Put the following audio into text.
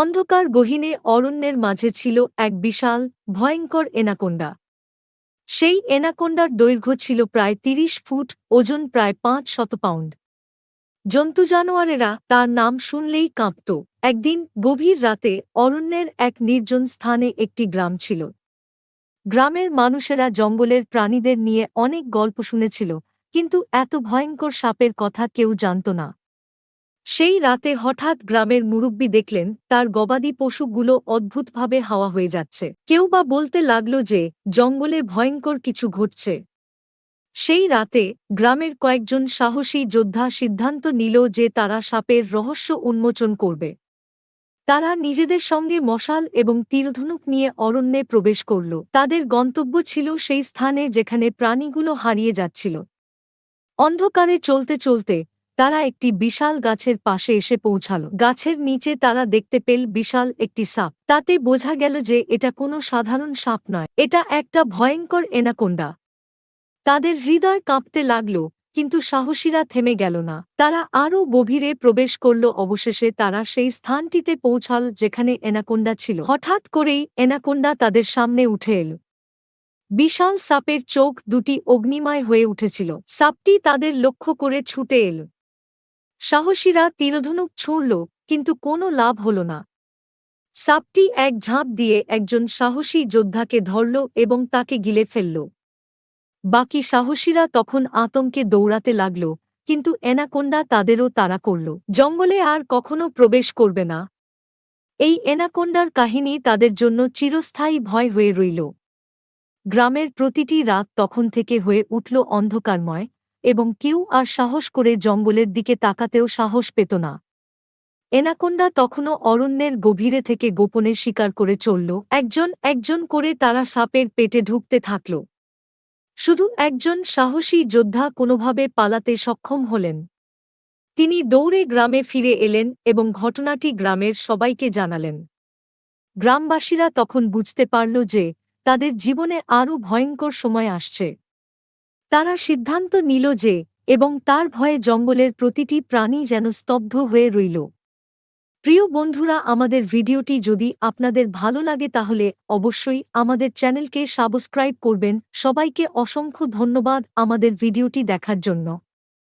অন্ধকার গহীনে অরণ্যের মাঝে ছিল এক বিশাল, ভয়ঙ্কর এনাকোন্ডা। সেই এনাকোন্ডার দৈর্ঘ্য ছিল প্রায় তিরিশ ফুট, ওজন প্রায় পাঁচ শত পাউন্ড। জন্তু জানোয়ারেরা তার নাম শুনলেই কাঁপত। একদিন গভীর রাতে অরণ্যের এক নির্জন স্থানে একটি গ্রাম ছিল। গ্রামের মানুষেরা জঙ্গলের প্রাণীদের নিয়ে অনেক গল্প শুনেছিল, কিন্তু এত ভয়ঙ্কর সাপের কথা কেউ জানত না। সেই রাতে হঠাৎ গ্রামের মুরব্বী দেখলেন, তার গবাদি পশুগুলো অদ্ভুতভাবে হাওয়া হয়ে যাচ্ছে। কেউ বা বলতে লাগল যে, জঙ্গলে ভয়ঙ্কর কিছু ঘটছে। সেই রাতে গ্রামের কয়েকজন সাহসী যোদ্ধা সিদ্ধান্ত নিল যে তারা সাপের রহস্য উন্মোচন করবে। তারা নিজেদের সঙ্গে মশাল এবং তীরধনুক নিয়ে অরণ্যে প্রবেশ করল। তাদের গন্তব্য ছিল সেই স্থানে যেখানে প্রাণীগুলো হারিয়ে যাচ্ছিল। অন্ধকারে চলতে চলতে তারা একটি বিশাল গাছের পাশে এসে পৌঁছাল। গাছের নিচে তারা দেখতে পেল বিশাল একটি সাপ। তাতে বোঝা গেল যে এটা কোনো সাধারণ সাপ নয়। এটা একটা ভয়ঙ্কর এনাকোন্ডা। তাদের হৃদয় কাঁপতে লাগল, কিন্তু সাহসীরা থেমে গেল না। তারা আরও গভীরে প্রবেশ করল। অবশেষে তারা সেই স্থানটিতে পৌঁছাল যেখানে এনাকোন্ডা ছিল। হঠাৎ করেই এনাকোন্ডা তাদের সামনে উঠে এল। বিশাল সাপের চোখ দুটি অগ্নিময় হয়ে উঠেছিল। সাপটি তাদের লক্ষ্য করে ছুটে এল। সাহসীরা তীরধনুক ছুঁড়ল, কিন্তু কোনো লাভ হল না। সাপটি এক ঝাঁপ দিয়ে একজন সাহসী যোদ্ধাকে ধরল এবং তাকে গিলে ফেলল। বাকি সাহসীরা তখন আতঙ্কে দৌড়াতে লাগল, কিন্তু এনাকোন্ডা তাদেরও তাড়া করল। জঙ্গলে আর কখনো প্রবেশ করবে না। এই এনাকোন্ডার কাহিনী তাদের জন্য চিরস্থায়ী ভয় হয়ে রইল। গ্রামের প্রতিটি রাত তখন থেকে হয়ে উঠল অন্ধকারময়। এবং কেউ আর সাহস করে জঙ্গলের দিকে তাকাতেও সাহস পেত না। এনাকোন্ডা তখনও অরণ্যের গভীরে থেকে গোপনে শিকার করে চলল, একজন একজন করে তারা সাপের পেটে ঢুকতে থাকল। শুধু একজন সাহসী যোদ্ধা কোনোভাবে পালাতে সক্ষম হলেন। তিনি দৌড়ে গ্রামে ফিরে এলেন এবং ঘটনাটি গ্রামের সবাইকে জানালেন। গ্রামবাসীরা তখন বুঝতে পারল যে তাদের জীবনে আরও ভয়ঙ্কর সময় আসছে। তারা সিদ্ধান্ত নিল যে, এবং তার ভয়ে জঙ্গলের প্রতিটি প্রাণী যেন স্তব্ধ হয়ে রইল। প্রিয় বন্ধুরা, আমাদের ভিডিওটি যদি আপনাদের ভালো লাগে তাহলে অবশ্যই আমাদের চ্যানেলকে সাবস্ক্রাইব করবেন। সবাইকে অসংখ্য ধন্যবাদ আমাদের ভিডিওটি দেখার জন্য।